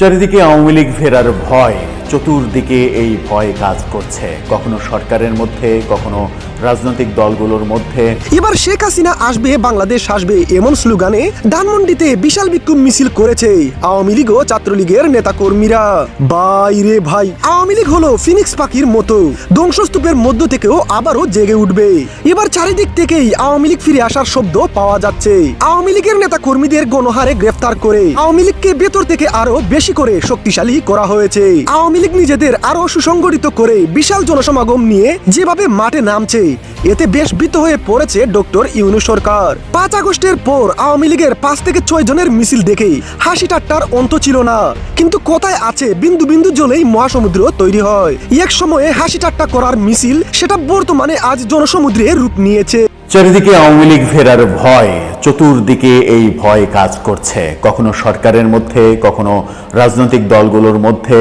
চারিদিকে আওয়ামী লীগ ফেরার ভয় চতুর্দিকে এই ভয় কাজ করছে। কখনো সরকারের মধ্যে কখনো রাজনৈতিক দলগুলোর মধ্যে। এবার শেখ হাসিনা আসবে, বাংলাদেশ আসবে এমন স্লোগানে ধানমন্ডিতে বিশাল বিক্ষোভ মিছিল করেছে আওয়ামী লীগ ও ছাত্রলীগের নেতাকর্মীরা। বাইরে ভাই, আওয়ামী লীগ হলো ফিনিক্স পাখির মতো, ধ্বংসস্তূপের মধ্য থেকেও আবারও জেগে উঠবে। এবার চারিদিক থেকেই আওয়ামী লীগ ফিরে আসার শব্দ পাওয়া যাচ্ছে। আওয়ামী লীগের নেতা কর্মীদের গণহারে গ্রেফতার করে আওয়ামী লীগকে ভেতর থেকে আরও বেশি করে শক্তিশালী করা হয়েছে। আওয়ামী লীগ নিজেদের আরও সুসংগঠিত করে বিশাল জনসমাগম নিয়ে যেভাবে মাঠে নামছে এতে বেশ বিত হয়ে পড়েছে ডক্টর ইউনু সরকার। পাঁচ আগস্টের পর আওয়ামী লীগের পাঁচ থেকে ছয় জনের মিছিল দেখেই হাসি ঠাট্টার অন্ত ছিল না। কিন্তু কোথায় আছে বিন্দু বিন্দু জলেই মহাসমুদ্র তৈরি হয়। এক সময়ে হাসি ঠাট্টা করার মিছিল সেটা বর্তমানে আজ জনসমুদ্রে রূপ নিয়েছে। চারিদিকে আওয়ামী লীগ ফেরার ভয়, চতুর্দিকে এই ভয় কাজ করছে। কখনো সরকারের মধ্যে, কখনো রাজনৈতিক দলগুলোর মধ্যে।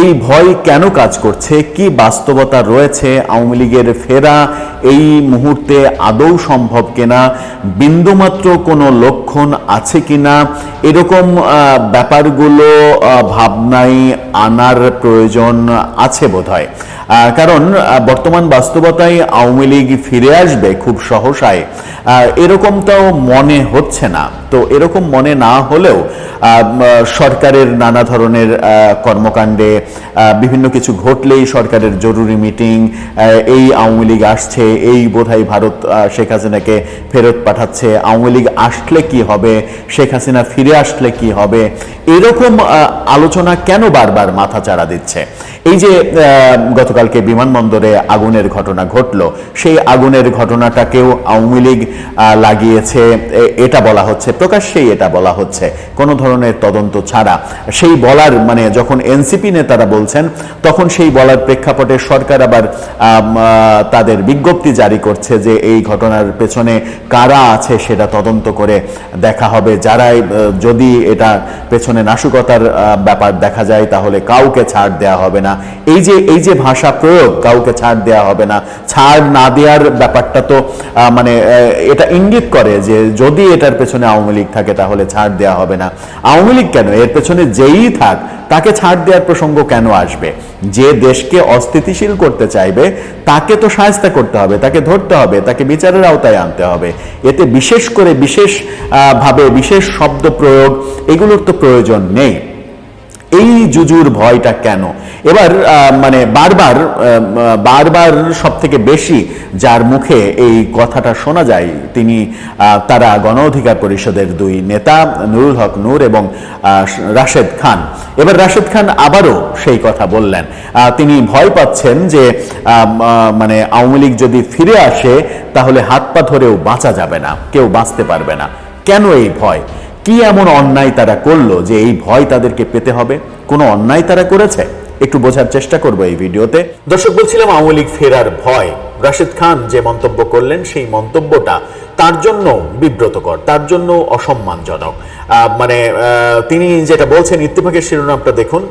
এই ভয় কেন কাজ করছে? কি বাস্তবতা রয়েছে আওয়ামী লীগের ফেরা? এই মুহূর্তে আদৌ সম্ভব কিনা? বিন্দুমাত্র কোনো লক্ষণ আছে কিনা? এরকম ব্যাপারগুলো ভাবনায় আনার প্রয়োজন আছে বোধহয়। কারণ বর্তমান বাস্তবতায় আওয়ামী লীগ ফিরে আসবে খুব সহসায়। এরকমটাও মনে হচ্ছে না। তো এরকম মনে না হলেও সরকারের নানা ধরনের কর্মকাণ্ডে বিভিন্ন কিছু ঘটলেই সরকারের জরুরি মিটিং এই আওয়ামী লীগ আসছে, এই বোধহয় ভারত শেখ হাসিনাকে ফেরত পাঠাচ্ছে, আওয়ামী লীগ আসলে কি হবে, শেখ হাসিনা ফিরে আসলে কি হবে, এরকম আলোচনা কেন বারবার মাথা চাড়া দিচ্ছে। এই যে গতকালকে বিমানবন্দরে আগুনের ঘটনা ঘটলো, সেই আগুনের ঘটনাটাকেও আওয়ামী লীগ লাগিয়েছে এটা বলা হচ্ছে, প্রকাশ্যেই এটা বলা হচ্ছে, কোনো ধরনের তদন্ত ছাড়া। সেই বলার মানে যখন এনসিপি নেতারা বলছেন, তখন সেই বলার প্রেক্ষাপটে সরকার আবার তাদের বিজ্ঞপ্তি জারি করছে যে এই ঘটনার পেছনে কারা আছে সেটা তদন্ত করে দেখা হবে। যারাই যদি এটা পেছনে নাশকতার ব্যাপার দেখা যায়, তাহলে কাউকে ছাড় দেয়া হবে না। এই যে এই যে ভাষা প্রয়োগ, কাউকে ছাড় দেয়া হবে না। ছাড় না দেওয়ার ব্যাপারটা তো মানে এটা ইঙ্গিত করে যে যদি এটার পেছনে আওয়ামী লীগ থাকে তাহলে ছাড় দেওয়া হবে না। আওয়ামী লীগ কেন? এর পেছনে যেই থাক, তাকে ছাড় দেওয়ার প্রসঙ্গ কেন আসবে? যে দেশকে অস্থিতিশীল করতে চাইবে, তাকে তো সাহায্য করতে হবে, তাকে ধরতে হবে, তাকে বিচারের আওতায় আনতে হবে। এতে বিশেষ করে বিশেষ ভাবে বিশেষ শব্দ প্রয়োগ, এগুলোর তো প্রয়োজন নেই। এই জুজুর ভয়টা কেন? এবার মানে বারবার বারবার সব থেকে বেশি যার মুখে এই কথাটা শোনা যায়, তিনি তারা গণ অধিকার পরিষদের দুই নেতা, নুরুল হক নূর এবং রাশেদ খান। এবার রাশেদ খান আবারও সেই কথা বললেন। তিনি ভয় পাচ্ছেন যে মানে আওয়ামী লীগ যদি ফিরে আসে, তাহলে হাত পা ধরেও বাঁচা যাবে না, কেউ বাঁচতে পারবে না। কেন এই ভয়? কি এমন অন্যায় তারা করল যে এই ভয় তাদেরকে পেতে হবে? কোনো অন্যায় তারা করেছে? একটু বোঝার চেষ্টা করব এই ভিডিওতে। দর্শক, বলছিলাম আওয়ামী লীগ ফেরার ভয়। রাশেদ খান যে মন্তব্য করলেন, সেই মন্তব্যটা তার জন্য বিব্রতকর, তার জন্য অসম্মানজনক। মানে তিনি যেটা বলছেন, ইত্তেফাকের শিরোনামটা দেখুন।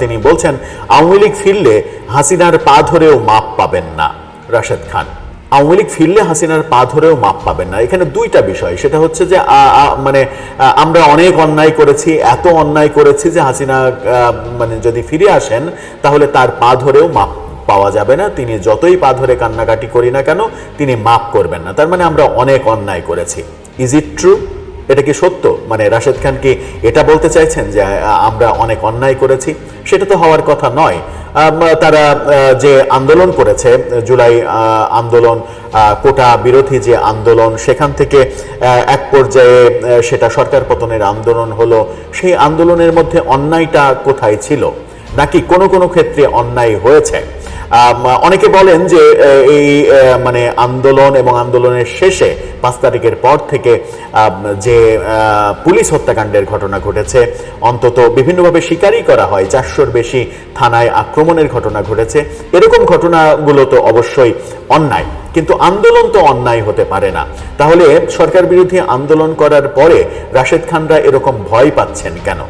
তিনি বলছেন, আওয়ামী লীগ ফিরলে হাসিনার পা ধরেও মাপ পাবেন না। রাশেদ খান। আওয়ামী লীগ ফিরলে হাসিনার পা ধরেও মাপ পাবেন না। এখানে দুইটা বিষয়। সেটা হচ্ছে যে মানে আমরা অনেক অন্যায় করেছি, এত অন্যায় করেছি যে হাসিনা মানে যদি ফিরে আসেন, তাহলে তার পা ধরেও মাপ পাওয়া যাবে না। তিনি যতই পা ধরে কান্নাকাটি করি না কেন, তিনি মাপ করবেন না। তার মানে আমরা অনেক অন্যায় করেছি। ইজ ইট ট্রু এটা কি সত্য? মানে রাশেদ খান কি এটা বলতে চাইছেন যে আমরা অনেক অন্যায় করেছি? সেটা তো হওয়ার কথা নয়। তারা যে আন্দোলন করেছে, জুলাই আন্দোলন কোটা বিরোধী যে আন্দোলন, সেখান থেকে এক পর্যায়ে সেটা সরকার পতনের আন্দোলন হলো। সেই আন্দোলনের মধ্যে অন্যায়টা কোথায় ছিল? নাকি কোনো কোনো ক্ষেত্রে অন্যায় হয়েছে? অনেকে বলেন যে এই মানে আন্দোলন এবং আন্দোলনের শেষে পাঁচ তারিখের পর থেকে যে পুলিশ হত্যাকাণ্ডের ঘটনা ঘটেছে, অন্তত বিভিন্নভাবে স্বীকারই করা হয়। চারশোর বেশি থানায় আক্রমণের ঘটনা ঘটেছে। এরকম ঘটনাগুলো তো অবশ্যই অন্যায়। কিন্তু আন্দোলন তো অন্যায় হতে পারে না। তাহলে সরকার বিরোধী আন্দোলন করার পরে রাশেদ খানরা এরকম ভয় পাচ্ছেন কেন?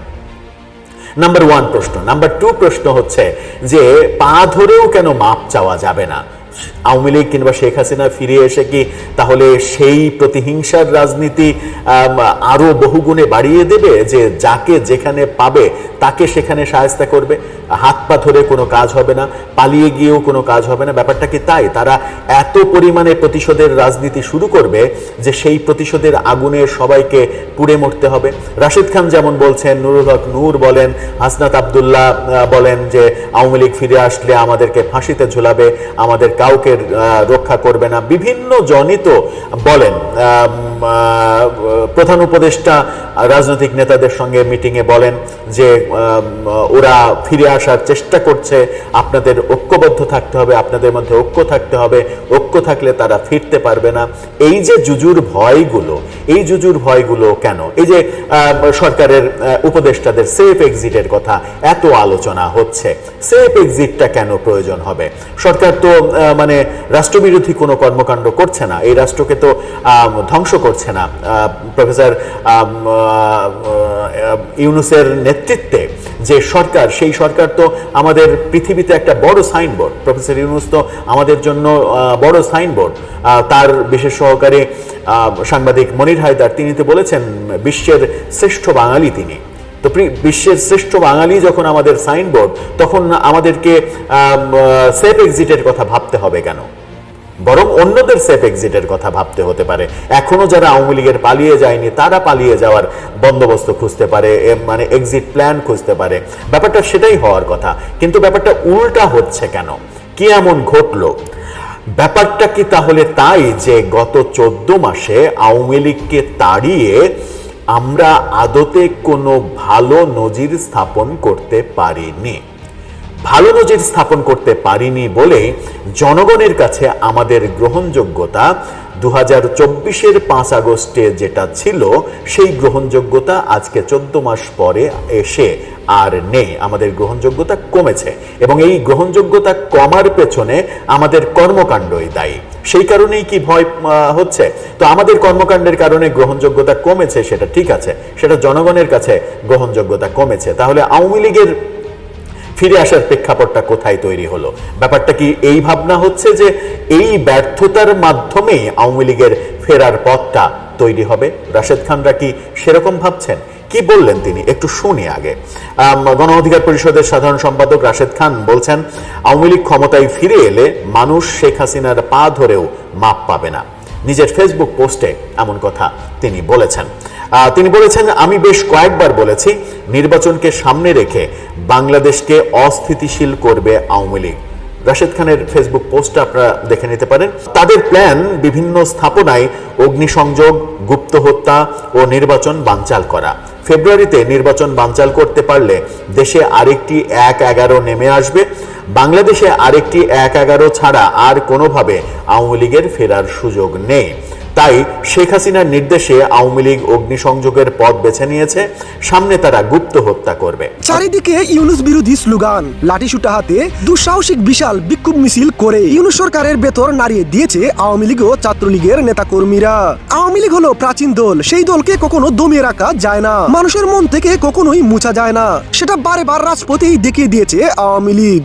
নাম্বার ওয়ান প্রশ্ন। নাম্বার টু প্রশ্ন হচ্ছে যে পা ধরেও কেন মাপ চাওয়া যাবে না? আওয়ামী লীগ কিংবা শেখ হাসিনা ফিরে এসে কি তাহলে সেই প্রতিহিংসার রাজনীতি আরও বহুগুণে বাড়িয়ে দেবে যে যাকে যেখানে পাবে তাকে সেখানে সাহায্য করবে? হাত পা ধরে কোনো কাজ হবে না, পালিয়ে গিয়েও কোনো কাজ হবে না। ব্যাপারটা কি তাই? তারা এত পরিমাণে প্রতিশোধের রাজনীতি শুরু করবে যে সেই প্রতিশোধের আগুনে সবাইকে পুড়ে মরতে হবে। রাশিদ খান যেমন বলছেন, নুরুল হক নূর বলেন, হাসনাত আবদুল্লাহ বলেন যে আওয়ামী লীগ ফিরে আসলে আমাদেরকে ফাঁসিতে ঝুলাবে, আমাদের কাউকে আহ, রক্ষা করবে না। বিভিন্ন জনই তো বলেন প্রধান উপদেষ্টা রাজনৈতিক নেতাদের সঙ্গে মিটিংয়ে বলেন যে ওরা ফিরে আসার চেষ্টা করছে। আপনাদের ঐক্যবদ্ধ থাকতে হবে আপনাদের মধ্যে ঐক্য থাকতে হবে। ঐক্য থাকলে তারা ফিরতে পারবে না। এই যে জুজুর ভয়গুলো এই জুজুর ভয়গুলো কেন? এই যে সরকারের উপদেষ্টাদের সেফ এক্সিটের কথা এত আলোচনা হচ্ছে। সেফ এক্সিটটা কেন প্রয়োজন হবে? সরকার তো মানে রাষ্ট্রবিরোধী কোনো কর্মকাণ্ড করছে না। এই রাষ্ট্রকে তো ধ্বংস করছে না। প্রফেসর ইউনুসের নেতৃত্বে যে সরকার, সেই সরকার তো আমাদের পৃথিবীতে একটা বড় সাইনবোর্ড। প্রফেসর ইউনুস তো আমাদের জন্য বড় সাইনবোর্ড। তার বিশেষ সহকারী সাংবাদিক মনির হায়দার, তিনি তো বলেছেন, বিশ্বের শ্রেষ্ঠ বাঙালি তিনি। তো বিশ্বের শ্রেষ্ঠ বাঙালি যখন আমাদের সাইনবোর্ড, তখন আমাদেরকে সেফ এক্সিটের কথা ভাবতে হবে কেন? বরং অন্যদের সেফ এক্সিটের কথা ভাবতে হতে পারে। এখনও যারা আওয়ামী লীগের পালিয়ে যায়নি, তারা পালিয়ে যাওয়ার বন্দোবস্ত খুঁজতে পারে মানে এক্সিট প্ল্যান খুঁজতে পারে। ব্যাপারটা সেটাই হওয়ার কথা। কিন্তু ব্যাপারটা উল্টা হচ্ছে কেন? কি এমন ঘটলো? ব্যাপারটা কি তাহলে তাই যে গত চোদ্দ মাসে আওয়ামী লীগকে তাড়িয়ে আমরা আদতে কোনো ভালো নজির স্থাপন করতে পারিনি। ভালো নজির স্থাপন করতে পারিনি বলে জনগণের কাছে আমাদের গ্রহণযোগ্যতা দু হাজার চব্বিশের পাঁচ আগস্টে যেটা ছিল, সেই গ্রহণযোগ্যতা আজকে চোদ্দ মাস পরে এসে আর নেই। আমাদের গ্রহণযোগ্যতা কমেছে এবং এই গ্রহণযোগ্যতা কমার পেছনে আমাদের কর্মকাণ্ডই দায়ী। সেই কারণেই কি ভয় হচ্ছে? তো আমাদের কর্মকাণ্ডের কারণে গ্রহণযোগ্যতা কমেছে, সেটা ঠিক আছে। সেটা জনগণের কাছে গ্রহণযোগ্যতা কমেছে। তাহলে আওয়ামী লীগের ফিরে আসার প্রেক্ষাপটটা কোথায় তৈরি হলো? ব্যাপারটা কি এই ভাবনা হচ্ছে যে এই ব্যর্থতার মাধ্যমেই আওয়ামী লীগের ফেরার পথটা তৈরি হবে? রাশেদ খানরা কি সেরকম ভাবছেন? কি বললেন তিনি? একটু শুনি আগে। গণ অধিকার পরিষদের সাধারণ সম্পাদক রাশেদ খান বলছেন, আওয়ামী লীগ ক্ষমতায় ফিরে এলে মানুষ শেখ হাসিনার পা ধরেও মাপ পাবে না। নিজের ফেসবুক পোস্টে এমন কথা তিনি বলেছেন। তিনি বলেছেন, আমি বেশ কয়েকবার বলেছি, নির্বাচনকে সামনে রেখে বাংলাদেশকে অস্থিতিশীল করবে আওয়ামী লীগ। রাশেদ খানের ফেসবুক পোস্টটা আপনারা দেখে নিতে পারেন। তাদের প্ল্যান বিভিন্ন স্থাপনায় অগ্নিসংযোগ, গুপ্ত হত্যা ও নির্বাচন বানচাল করা। ফেব্রুয়ারিতে নির্বাচন বানচাল করতে পারলে দেশে আরেকটি এক এগারো নেমে আসবে। বাংলাদেশে আরেকটি এক এগারো ছাড়া আর কোনোভাবে আওয়ামী লীগের ফেরার সুযোগ নেই। তাই শেখ হাসিনার নির্দেশে আওয়ামী লীগ অগ্নিসংযোগের পথ বেছে নিয়েছে, সামনে তারা গুপ্ত হত্যা করবে। চারিদিকে ইউনুস বিরোধী স্লোগান লাঠি সুটা হাতে, দুঃসাহসিক বিশাল বিক্ষোভ মিছিল করে ইউনুস সরকারের বেতর নাড়িয়ে দিয়েছে আওয়ামী লীগ ও ছাত্রলীগের নেতাকর্মীরা। আওয়ামী লীগ হলো প্রাচীন দল, সেই দলকে কখনো দমিয়ে রাখা যায় না। মানুষের মন থেকে কখনোই মুছা যায় না। সেটা বারে বার রাজপথেই দেখিয়ে দিয়েছে আওয়ামী লীগ।